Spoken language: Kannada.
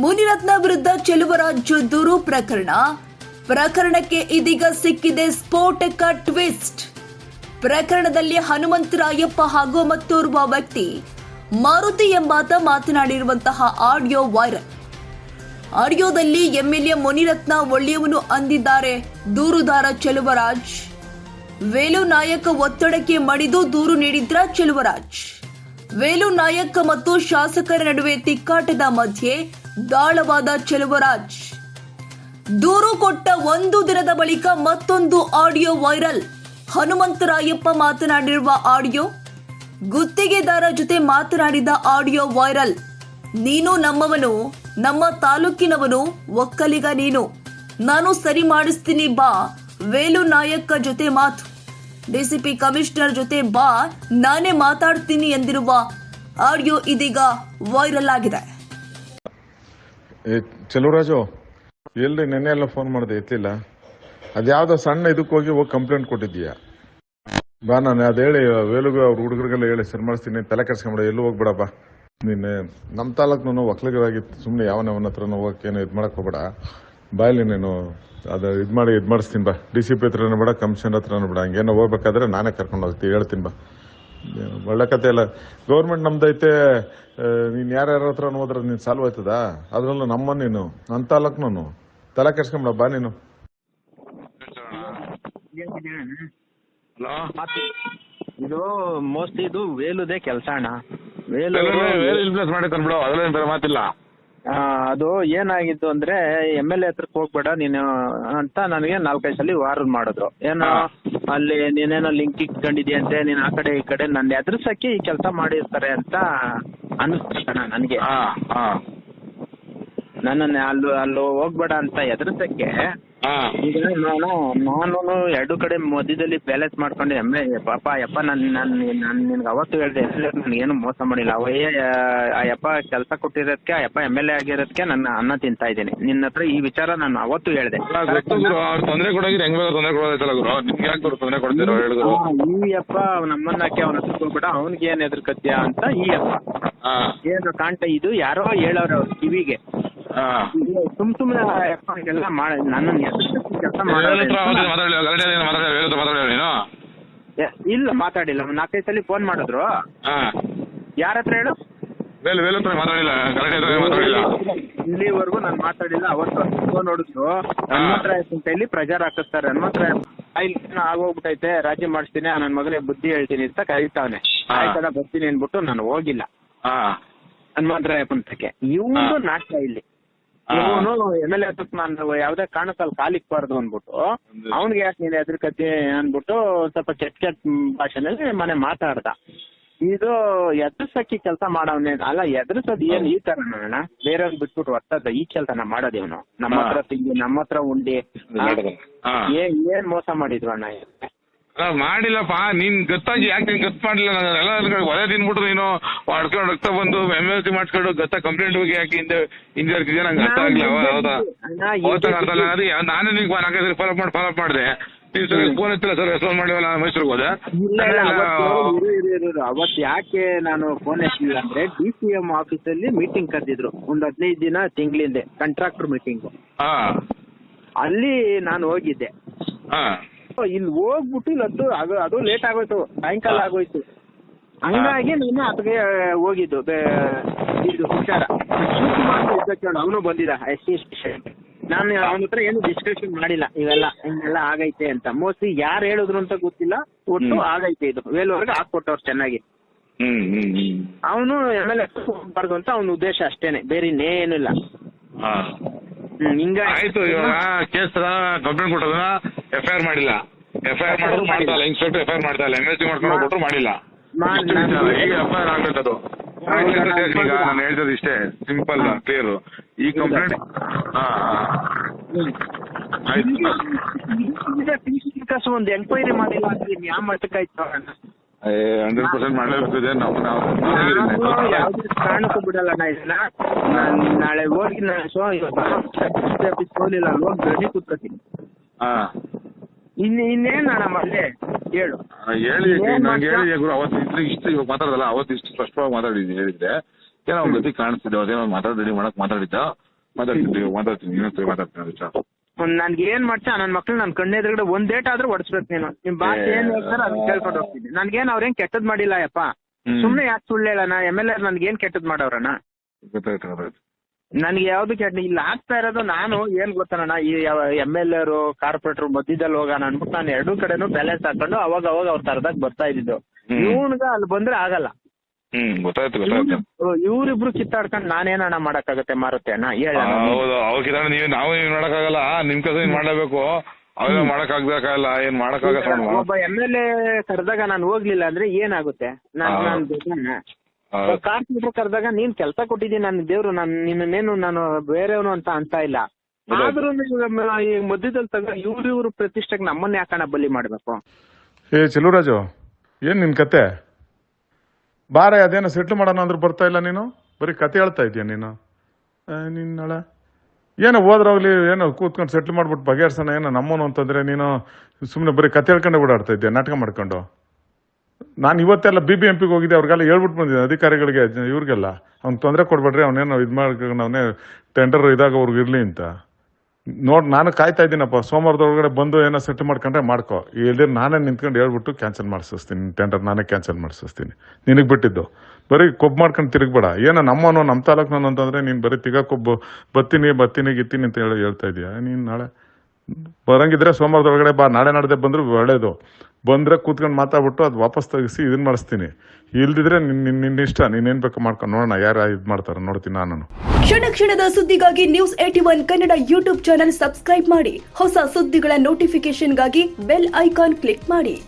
ಮುನಿರತ್ನ ವಿರುದ್ಧ ಚೆಲುವರಾಜ್ ದೂರು ಪ್ರಕರಣ. ಪ್ರಕರಣಕ್ಕೆ ಇದೀಗ ಸಿಕ್ಕಿದೆ ಸ್ಫೋಟಕ ಟ್ವಿಸ್ಟ್. ಪ್ರಕರಣದಲ್ಲಿ ಹನುಮಂತರಾಯಪ್ಪ ಹಾಗೂ ಮತ್ತೋರ್ವ ವ್ಯಕ್ತಿ. ಮಾರುತಿ ಎಂಬಾತ ಮಾತನಾಡಿರುವಂತಹ ಆಡಿಯೋ ವೈರಲ್. ಆಡಿಯೋದಲ್ಲಿ ಎಂಎಲ್ಎ ಮುನಿರತ್ನ ಒಳ್ಳೆಯವನು ಅಂದಿದ್ದಾರೆ. ದೂರುದಾರ ಚೆಲುವರಾಜ್. ವೇಲು ನಾಯಕ ಒತ್ತಡಕ್ಕೆ ಮಡಿದು ದೂರು ನೀಡಿದ್ರ ಚೆಲುವರಾಜ್. ವೇಲು ನಾಯಕ ಮತ್ತು ಶಾಸಕರ ನಡುವೆ ತಿಕ್ಕಾಟದ ಮಧ್ಯೆ ದಾಳವಾದ ಚೆಲುವರಾಜ್ ದೂರು ಕೊಟ್ಟ ಒಂದು ದಿನದ ಬಳಿಕ ಮತ್ತೊಂದು ಆಡಿಯೋ ವೈರಲ್. ಹನುಮಂತರಾಯಪ್ಪ ಮಾತನಾಡಿರುವ ಆಡಿಯೋ, ಗುತ್ತಿಗೆದಾರ ಜೊತೆ ಮಾತನಾಡಿದ ಆಡಿಯೋ ವೈರಲ್. ನೀನು ನಮ್ಮವನು, ನಮ್ಮ ತಾಲೂಕಿನವನು, ಒಕ್ಕಲಿಗ ನೀನು. ನಾನು ಸರಿ ಮಾಡಿಸ್ತೀನಿ ಬಾ, ವೇಲು ನಾಯಕ ಜೊತೆ ಮಾತು. ಡಿಸಿಪಿ ಕಮಿಷನರ್ ಜೊತೆ ಬಾ, ನಾನೇ ಮಾತಾಡ್ತೀನಿ ಎಂದಿರುವ ಆಡಿಯೋ ಇದೀಗ ವೈರಲ್ ಆಗಿದೆ. ಚೆಲುವರಾಜು ಎಲ್ರಿ ನೆನ್ನೆ ಎಲ್ಲ ಫೋನ್ ಮಾಡಿದೆ, ಎತ್ತಿಲ್ಲ. ಅದ್ಯಾವ್ದೋ ಸಣ್ಣ ಇದಕ್ಕೆ ಹೋಗಿ ಹೋಗಿ ಕಂಪ್ಲೇಂಟ್ ಕೊಟ್ಟಿದ್ದೀಯ. ಬಾ ನಾನು, ಅದು ಹೇಳಿ, ವೇಲುಗು ಅವ್ರ ಹುಡುಗರಿಗೆಲ್ಲ ಹೇಳಿ, ಸರಿ ಮಾಡಿಸ್ತೀನಿ ತಲೆ ಕೆಡ್ಸ್ಕೊಂಬಿಡ, ಎಲ್ಲೂ ಹೋಗ್ಬೇಡಪ್ಪ ನೀನು ನಮ್ಮ ತಾಲೂಕ್ನು ಒಕ್ಕಲಿಗರಾಗಿತ್ತು ಸುಮ್ಮನೆ ಯಾವನವನ ಹೋಗಕ್ಕೆ ಏನು ಇದು ಮಾಡಕ್ಕೆ ಹೋಗ್ಬೇಡ. ಬಾಯಲ್ಲಿ ನೀನು, ಅದು ಇದು ಮಾಡಿ ಇದು ಮಾಡಿಸ್ತೀನಿ ಬಾ. ಡಿ ಸಿ ಪಿ ಹತ್ರನೂ ಬೇಡ ಕಮಿಷನ್ ಹತ್ರನೂ ಬಿಡ, ಹಂಗೇನೋ ಹೋಗ್ಬೇಕಾದ್ರೆ ನಾನೇ ಕರ್ಕೊಂಡು ಹೋಗ್ತೀನಿ, ಹೇಳ್ತೀನಿ ಬಾ. ಒಳ್ಳೆ ಕತೆ ಇಲ್ಲ ಗೌರ್ಮೆಂಟ್ ನಮ್ದೈತೆ ನೀನ್ ಯಾರ್ಯಾರ ಹತ್ರ ಹೋದ್ರೆ ನೀನ್ ಸಾಲ್ವ್ ಆಯ್ತದ? ಅದ್ರಲ್ಲೂ ನಮ್ಮ ನೀನು ನನ್ನ ತಾಲೂಕ್ನು ತಲೆ ಕೆಡ್ಸ್ಕೊಂಬಿಡ ಬಾ ನೀನು. ಹಲೋ? ಇದು ಮೋಸ್ಟ್ಲಿ ಇದು ವೇಲುದೇ ಕೆಲಸ ಅಣ್ಣ. ವೇಲು ವೇಲ್ ಇನ್ಫ್ಲೂಯೆನ್ಸ್ ಮಾಡಿ ತಂದ್ಬಿಡು ಅದ್ರಲ್ಲಿ ಮಾತಿಲ್ಲ. ಆ, ಅದು ಏನಾಗಿತ್ತು ಅಂದ್ರೆ ಎಂ ಎಲ್ ಎ ಹತ್ರಕ್ಕೆ ಹೋಗ್ಬೇಡ ನೀನು ಅಂತ ನನಗೆ ನಾಲ್ಕೈದು ಸಲ ವಾರ್ ಮಾಡಿದ್ರು. ಏನೋ. ಅಲ್ಲಿ ನೀನೇನೋ ಲಿಂಕ್ ಇಟ್ಕೊಂಡಿದ್ಯಂತೆ ನೀನ್ ಆ ಕಡೆ ಈ ಕಡೆ ನನ್ನ ಎದುರಿಸಕ್ಕೆ ಈ ಕೆಲಸ ಮಾಡಿರ್ತಾರೆ ಅಂತ ಅನಿಸ್ತಣ್ಣ ನನಗೆ. ಹಾ ಹಾ. ನನ್ನನ್ನ ಅಲ್ಲಿ ಅಲ್ಲಿ ಹೋಗ್ಬೇಡ ಅಂತ ಎದುರಿಸಕ್ಕೆ ಈಗ ನಾನು ನಾನು ಎರಡು ಕಡೆ ಮಧ್ಯದಲ್ಲಿ ಬ್ಯಾಲೆನ್ಸ್ ಮಾಡ್ಕೊಂಡು ಎಮ್ಮೆ ಪಾಪ ಯಪ್ಪ ನನ್ ನನ್ ನನ್ ನಿನ್ಗೆ ಅವತ್ತು ಹೇಳ್ದೆ ಏನು ಮೋಸ ಮಾಡಿಲ್ಲ. ಅವಯ್ಯ ಆ ಯಪ್ಪ ಕೆಲಸ ಕೊಟ್ಟಿರೋದಕ್ಕೆ ಆ ಯಪ್ಪ ಎಂ ಎಲ್ ಎ ಆಗಿರೋದಕ್ಕೆ ನನ್ನ ಅನ್ನ ತಿಂತಾ ಇದ್ದೀನಿ. ನಿನ್ನ ಹತ್ರ ಈ ವಿಚಾರ ನಾನು ಅವತ್ತು ಹೇಳ್ದೆ. ಗುರು ಅವ್ರು ತೊಂದರೆ ಕೊಡೋಗಿದ್ರೆ ಹೆಂಗ್ ಬೇಕಾದ್ರೆ ತೊಂದರೆ ಕೊಡೋದೈತಲ್ಲ ಗುರು. ನಿಮ್ಗೆ ಯಾಕೆ ಗುರು ತೊಂದರೆ ಕೊಡ್ತೀರೋ ಹೇಳಿದ್ರು ಈ ಯಪ್ಪ ನಮ್ಮನ್ನ ಹಾಕಿ ಅವನ ಹತ್ರ ಹೋಗ್ಬೇಡ ಅವನಿಗೆ ಏನ್ ಎದುರ್ಕತ್ಯ ಅಂತ ಈ ಯಪ್ಪ ಏನು ಕಾಣ್ತಾ ಇದು ಯಾರೋ ಹೇಳೋರು ಅವ್ರ ಕಿವಿಗೆ. ಸುಮ್ ಸುಮ್ನೆ ಎಲ್ಲ ಮಾಡ ನನ್ನ ಕೆಲಸ ನೀನು. ಇಲ್ಲ ಮಾತಾಡಿಲ್ಲ. ನಾಲ್ಕೈದು ಸಲ ಫೋನ್ ಮಾಡಿದ್ರು. ಹಾ. ಯಾರ ಹತ್ರ ಹೇಳು? ವೇಲ್ ವೇಲ್ ಹತ್ರ ಇಲ್ಲಿವರೆಗೂ ನಾನು ಮಾತಾಡಿಲ್ಲ. ಅವತ್ತು ಫೋನ್ ನೋಡಿದ್ರು ಹನುಮಂತರಾಯ ಹೇಳಿ ಪ್ರಚಾರ ಹಾಕಿಸ್ತಾರೆ ಹನುಮಂತರಾಯ ಇಲ್ಲಿ ಆಗೋಗ್ಬಿಟ್ಟೈತೆ ರಾಜ್ಯ ಮಾಡಿಸ್ತೀನಿ ನನ್ನ ಮಗನಿಗೆ ಬುದ್ಧಿ ಹೇಳ್ತೀನಿ ಅಂತ ಕರೀತಾವನೆ. ಆಯ್ತಲ್ಲ ಬರ್ತೀನಿ ಅನ್ಬಿಟ್ಟು ನಾನು ಹೋಗಿಲ್ಲ. ಆ ಹನುಮಂತರಾಯ ಪಂಥಕ್ಕೆ ಇವನು. ನಾಟಕ ಇಲ್ಲಿ. ಹಾ. ಇವನು ಎಂ ಎಲ್ ಎ ನಾನು ಯಾವ್ದೇ ಕಾರಣಕ್ಕಲ್ಲಿ ಕಾಲಿಕ್ಬಾರ್ದು ಅನ್ಬಿಟ್ಟು ಒಂದು- ಅವ್ನಿಗೆ ಯಾಕೆ ನೀನ್ ಎದುರ್ಕತಿ ಅನ್ಬಿಟ್ಟು ಸ್ವಲ್ಪ ಕೆಟ್ಟ ಕೆಟ್ಟ ಭಾಷೆನಲ್ಲಿ ಮನೆ ಮಾತಾಡ್ದ ಇದು ಎದುರ್ಸಕ್ಕಿ ಕೆಲಸ ಮಾಡವನೇ ಅಲ್ಲ ಎದುರ್ಸೋದ್ ಏನ್ ಈ ತರ ಅಣ್ಣ ಬೇರೆಯವ್ರ್ ಬಿಟ್ಬಿಟ್ಟು ಒತ್ತದ ಈ ಕೆಲಸನ ಮಾಡೋದ್ ಇವನು ನಮ್ಮ. ಹತ್ರ ತಿಂಡಿ ನಮ್ಮ ಹತ್ರ ಉಂಡಿ ಏನ್ ಮೋಸ ಮಾಡಿದ್ರು ಅಣ್ಣ ಇವ್ರು? ಅಲ್ಲ, ಮಾಡಿಲ್ಲಪ್ಪ ನೀನ್ ಗೊತ್ತಾಗಿ ಯಾಕೆ ನೀನ್ ಗೊತ್ತು ಮಾಡಿಲ್ಲ ನಾನು ಎಲ್ಲ ಒಲೆ ತಿನ್ಬಿಟ್ರು ನೀನು. ಹೊಡ್ಕೊಂಡು ರಕ್ತ ಬಂದು ಎಂ ಎಲ್ ಸಿ ಮಾಡ್ಕೊಂಡು ಗೊತ್ತ ಕಂಪ್ಲೇಂಟ್ ಹೋಗಿ ಯಾಕೆ ಹಿಂದೆ ಹಿಂದೆ ಇರ್ತಿದ್ಯಾ? ನಂಗೆ ಅರ್ಥ ಆಗ್ಲಿಲ್ಲ ಹೌದಾ ಹೋಗ್ತಾ ಹೌದಾ ಇದು- ಅರ್ಥ ಆಗಿಲ್ಲ. ಅದು ನಾನೇ ನಾನು ನಿನ್ಗೆ ನಾಲ್ಕೈದು ಫಾಲೋ ಮಾಡಿ ಫಾಲೋ ಮಾಡಿದೆ. ನೀವು ಸರ್ ಫೋನ್ ಎತ್ತಿಲ್ಲ ಸರ್ ರೆಸ್ಪಾನ್ಸ್ ಮಾಡಿವಲ್ಲ ನಾನು ಮೈಸೂರಿಗೆ ಹೋದೆ. ಅವತ್ ಯಾಕೆ ನಾನು ಫೋನ್ ಎತ್ತಿಲ್ಲ ಅಂದ್ರೆ ಡಿ ಸಿ ಎಂ ಆಫೀಸಲ್ಲಿ ಮೀಟಿಂಗ್ ಕರೆದಿದ್ರು. ಒಂದ್ ಹದಿನೈದು ದಿನ ತಿಂಗಳಿಂದೆ ಕಾಂಟ್ರಾಕ್ಟರ್ ಮೀಟಿಂಗ್ ಅಲ್ಲಿ ನಾನು ಹೋಗಿದ್ದೆ. ಇಲ್ಲಿ ಹೋಗ್ಬಿಟ್ಟು ಇಲ್ಲಿ ಅದು ಅದು ಅದು ಲೇಟ್ ಆಗೋಯ್ತು. ಸಾಯಂಕಾಲ ಆಗೋಯ್ತು. ಹಂಗಾಗಿ ನಾನು ಅದಕ್ಕೆ ಹೋಗಿದ್ದು. ಬೇ- ಇದು ಹುಷಾರ. ಅವನು ಬಂದಿದ್ದ ಎಸ್ ನಾನು ಅವನ ಹತ್ರ ಏನು ಡಿಸ್ಕಷನ್ ಮಾಡಿಲ್ಲ. ಇವೆಲ್ಲ ಹಿಂಗೆಲ್ಲ ಆಗೈತೆ ಅಂತ. ಮೋಸ್ಟ್ಲಿ ಯಾರು ಹೇಳಿದ್ರು ಅಂತ ಗೊತ್ತಿಲ್ಲ. ಒಟ್ಟು ಹ್ಮ್. ಆಗೈತೆ ಇದು. ಮೇಲ್ವರೆಗೆ ಹಾಕ್ಕೊಟ್ಟವ್ರು ಚೆನ್ನಾಗಿ. ಹ್ಮ್ ಹ್ಮ್ ಹ್ಮ್. ಅವನು ಎಂ ಎಲ್ ಹೋಗ್ಬಾರ್ದು ಅಂತ ಅವನ ಉದ್ದೇಶ ಅಷ್ಟೇನೆ. ಬೇರೆ ಇನ್ನೇನಿಲ್ಲ ಹಾ. ಹಿಂಗಾಗಿ ಆಯ್ತು ಇವಾಗ ಕೇಸ್ ಕಂಪ್ಲೇಂಟ್ ಕೊಟ್ಟದ ಎಫ್ ಐ ಆರ್ ಮಾಡಿಲ್ಲ ಎಫ್ ಐ ಆರ್ ಮಾಡಿದ್ರು ಮಾಡ್ತಾ ಇಲ್ಲ ಇನ್ಸ್ಪೆಕ್ಟರ್ ಎಫ್ ಐ ಆರ್ ಮಾಡ್ತಾ ಇಲ್ಲ ಸಿ ಮಾಡ್ಕೊಂಡು ಕೊಟ್ಟರು ಮಾಡಿಲ್ಲ ಇಷ್ಟು ವಿಚಾರ. ಈಗ ಎಫ್ ಐ ಆರ್ ಆಗ್ಬೇಕದು ಈಗ ನಾನು ಇಷ್ಟೇ ಸಿಂಪಲ್ ಕ್ಲಿಯರ್ ಈ ಕಂಪ್ಲೇಂಟ್ ಹಾ ಆಯ್ತು ಈಗ ಒಂದು ಎಂಕ್ವೈರಿ ಮಾಡಿಲ್ಲ ಅಂದ್ರೆ ಇನ್ ಯಾವ ಮಟ್ಟಕ್ಕೆ ಆಯ್ತು ಅಣ್ಣ? ಹಂಡ್ರೆಡ್ ಪರ್ಸೆಂಟ್ ಮಾಡಲೇಬೇಕಿದೆ ನಾವು ಕಾರಣಕ್ಕೂ ಬಿಡಲ್ಲ ಅಣ್ಣ ಇದನ್ನ. ನಾನ್ ನಾಳೆ ಹೋಗಿ ನಾನು ಶೋ ಆಫೀಸ್ ಹೋಗ್ಲಿಲ್ಲ ಅಲ್ಲಿ ಹೋಗಿ ಗಡಿ ಕೂತ್ಕೋತೀನಿ. ಹಾ. ಇನ್ ಇನ್ನೇನ್ ಅಣ್ಣ ಮಲ್ಲೆ ಹೇಳು. ಹೇಳಿ ನಂಗೆ ಮಾಡ್ತೀಯ? ಹೇಳಿ ಗುರು ಅವತ್ತು ಇಷ್ಟು ಇಷ್ಟು ಇವಾಗ ಮಾತಾಡಲ್ಲ ಅವತ್ತು ಇಷ್ಟು ಸ್ಪಷ್ಟವಾಗಿ ಮಾತಾಡಿದ್ದೀನಿ ಹೇಳಿದ್ರೆ. ಏನೋ ಒಂದು ಗತಿ ಕಾಣಿಸ್ತಿದ್ದೆ ಅದೇನೋ ಮಾತಾಡಿ ಮಾಡಕ್ ಮಾತಾಡಿದ್ದ. ಮಾತಾಡ್ತೀನಿ ಮಾತಾಡ್ತೀನಿ ಇನ್ನೊಂದ್ಸರಿ ಮಾತಾಡ್ತೀನಿ ಸಾಕು. ನನ್ಗೆ ಏನ್ ಮಾಡ್ತಾ ನನ್ ಮಕ್ಳು ನನ್ ಕಣ್ಣೆದುರುಗಡೆ ಒಂದ್ ಡೇಟ್ ಆದ್ರೂ ಹೊಡ್ಸ್ಬೇಕು ನೀನು. ನಿಮ್ ಬಾಸ್ ಏನ್ ಹೇಳ್ತಾರ ಅದನ್ನ ಕೇಳ್ಕೊಂಡು ಹೋಗ್ತೀನಿ. ನನ್ಗೇನ್ ಅವ್ರೇನ್ ಕೆಟ್ಟದ್ ಮಾಡಿಲ್ಲ ಯಪ್ಪ. ಸುಮ್ನೆ ಯಾಕೆ ಸುಳ್ಳು ಹೇಳಣ? ಎಂ ಎಲ್ ಎ ನನ್ಗೇನ್ ಕೆಟ್ಟದ್ ಗೊತ್ತಾಯ್ತು ನನ್ಗೆ ಯಾವ್ದು ಕೆಟ್ಟ ಇಲ್ಲಿ. ಆಗ್ತಾ ಇರೋದು ನಾನು ಏನ್ ಗೊತ್ತಣ್ಣ ಈ ಎಂ ಎಲ್ ಎರು ಕಾರ್ಪೊರೇಟರ್ ಮಧ್ಯದಲ್ಲಿ ಹೋಗೋಣ ಅನ್ಬಿಟ್ಟು ನಾನು ಎರಡೂ ಕಡೆನು ಬ್ಯಾಲೆನ್ಸ್ ಹಾಕೊಂಡು ಅವಾಗ ಅವಾಗ ಅವ್ರ ತರದಾಗ ಬರ್ತಾ ಇದ್ದಿದ್ದು. ಇವ್ನ್ಗ ಅಲ್ಲಿ ಬಂದ್ರೆ ಆಗಲ್ಲ. ಹ್ಮ್ ಗೊತ್ತಾಯ್ತು ಗೊತ್ತಾಯ್ತು. ಇವ್ರಿಬ್ರು ಕಿತ್ತಾಡ್ಕೊಂಡು ನಾನೇನಣ್ಣ ಮಾಡಕ್ಕಾಗತ್ತೆ ಮಾರುತ್ತೆ ಅಣ್ಣ. ಹೇಳ ಹೌದು ಅವ್ರಿಗೆ ನೀವು ನಾವು ಏನ್ ಮಾಡಕ್ಕಾಗಲ್ಲ. ನಿಮ್ ಕೆಲಸ ಏನ್ ಮಾಡ್ಲೇಬೇಕು ಆಗ್ಬೇಕಾಗಲ್ಲ ಏನ್ ಮಾಡಕ್ಕಾಗಲ್ಲ ಒಬ್ಬ ಎಂ ಎಲ್ ಎ ಕರೆದಾಗ ನಾನು ಹೋಗ್ಲಿಲ್ಲ ಅಂದ್ರೆ ಏನಾಗುತ್ತೆ? ನಾನ್. ನಾನ್ ಕಾರ್ಪೊರೇಟರ್ ಕರೆದಾಗ ನೀನ್ ಕೆಲಸ ಕೊಟ್ಟಿದ್ದೀನಿ ನನ್ ದೇವ್ರು ನಾನು ನಿನ್ನೇನು ನಾನು ಬೇರೆಯವನು ಅಂತ ಅಂತ ಇಲ್ಲ. ಆದ್ರೂ ಈ ಮಧ್ಯದಲ್ಲಿ ತಗ ಇವ್ರು ಇವ್ರು ಪ್ರತಿಷ್ಠೆಗೆ ನಮ್ಮನ್ನ ಯಾಕಣ ಬಲಿ ಮಾಡ್ಬೇಕು? ಏ ಚೆಲುವರಾಜು ಏನ್ ನಿನ್ ಕತೆ? ಬಾರೆ ಅದೇನೋ ಸೆಟ್ಲ್ ಮಾಡೋಣ ಅಂದ್ರೆ ಬರ್ತಾ ಇಲ್ಲ ನೀನು? ಬರೀ ಕತೆ ಹೇಳ್ತಾ ಇದೀಯ ನೀನು. ನಿನ್ನಳ. ನೀನ್ ನಾಳೆ ಏನೋ ಹೋದ್ರಾಗ್ಲಿ ಏನೋ ಕೂತ್ಕೊಂಡು ಸೆಟ್ಲ್ ಮಾಡ್ಬಿಟ್ಟು ಬಗೆಹರ್ಸೋಣ, ಏನೋ ನಮ್ಮನು ಅಂತಂದ್ರೆ ನೀನು ಸುಮ್ಮನೆ ಬರೀ ಕತೆ ಹೇಳ್ಕೊಂಡು ಓಡಾಡ್ತಾ ಇದೆಯಾ, ನಾಟಕ ಮಾಡ್ಕೊಂಡು. ನಾನು ಇವತ್ತೆಲ್ಲ ಬಿ ಬಿ ಎಂ ಪಿಗೆ ಹೋಗಿದ್ದೆ, ಅವ್ರಿಗೆಲ್ಲ ಹೇಳ್ಬಿಟ್ಟು ಬಂದಿದ್ದೆ ಅಧಿಕಾರಿಗಳಿಗೆ, ಇವ್ರಿಗೆಲ್ಲ. ಅವ್ನು ತೊಂದರೆ ಕೊಡ್ಬೇಡ್ರಿ, ಅವನೇನೋ ಇದು ಮಾಡ್ಕೊಂಡು ಅವನೇ ಟೆಂಡರ್ ಇದಾಗ ಅವ್ರಿಗೆ ಇರಲಿ ಅಂತ. ನೋಡ್, ನಾನು ಕಾಯ್ತಾ ಇದ್ದೀನಪ್ಪ. ಸೋಮವಾರದೊಳಗಡೆ ಬಂದು ಏನೋ ಸೆಟ್ ಮಾಡ್ಕೊಂಡ್ರೆ ಮಾಡ್ಕೋ. ಇಲ್ಲಿ ನಾನೇ ನಿಂತ್ಕೊಂಡು ಹೇಳ್ಬಿಟ್ಟು ಕ್ಯಾನ್ಸಲ್ ಮಾಡಿಸ್ತೀನಿ ಟೆಂಡರ್ ನಾನೇ ಕ್ಯಾನ್ಸಲ್ ಮಾಡಿಸ್ತೀನಿ ನಿನಗೆ ಬಿಟ್ಟಿದ್ದು. ಬರೀ ಕೊಬ್ಬು ಮಾಡ್ಕೊಂಡು ತಿರುಗಬೇಡ. ಏನೋ ನಮ್ಮನೋ ನಮ್ಮ ತಾಲೂಕ್ನೋ ಅಂತಂದ್ರೆ ನೀನು ಬರೀ ತಿಗ ಕೊಬ್ಬು, ಬತ್ತೀನಿ ಬತ್ತೀನಿ, ಗಿತ್ತೀನಿ ಅಂತ ಹೇಳಿ ಹೇಳ್ತಾ ಇದೀಯ? ನೀನು ನಾಳೆ ಬರಂಗಿದ್ರೆ ಸೋಮವಾರದೊಳಗಡೆ ಬಾ. ನಾಳೆ ನಾಡ್ದೆ ಬಂದರೂ ಒಳ್ಳೇದು. ಬಂದ್ರೆ ಕೂತ್ಕೊಂಡು ಮಾತಾಡ್ಬಿಟ್ಟು ಅದು ವಾಪಸ್ ತೆಗಿಸಿ ಇದನ್ನ ಮಾಡಿಸ್ತೀನಿ. ಇಲ್ದಿದ್ರೆ ನಿನ್ನ ನಿನ್- ನಿನ್ನ ಇಷ್ಟ ನೀನೇನು ಬೇಕು ಮಾಡ್ಕೊಂಡು ನೋಡೋಣ ಯಾರು ಇದು ಮಾಡ್ತಾರೆ, ನೋಡ್ತೀನಿ ನಾನು. ಕ್ಷಣ ಕ್ಷಣದ ಸುದ್ದಿಗಾಗಿ news A T one Kannada YouTube channel subscribe ಮಾಡಿ. ಹೊಸ ಸುದ್ದಿಗಳ ನೋಟಿಫಿಕೇಶನ್ಗಾಗಿ ಬೆಲ್ ಐಕಾನ್ ಕ್ಲಿಕ್ ಮಾಡಿ.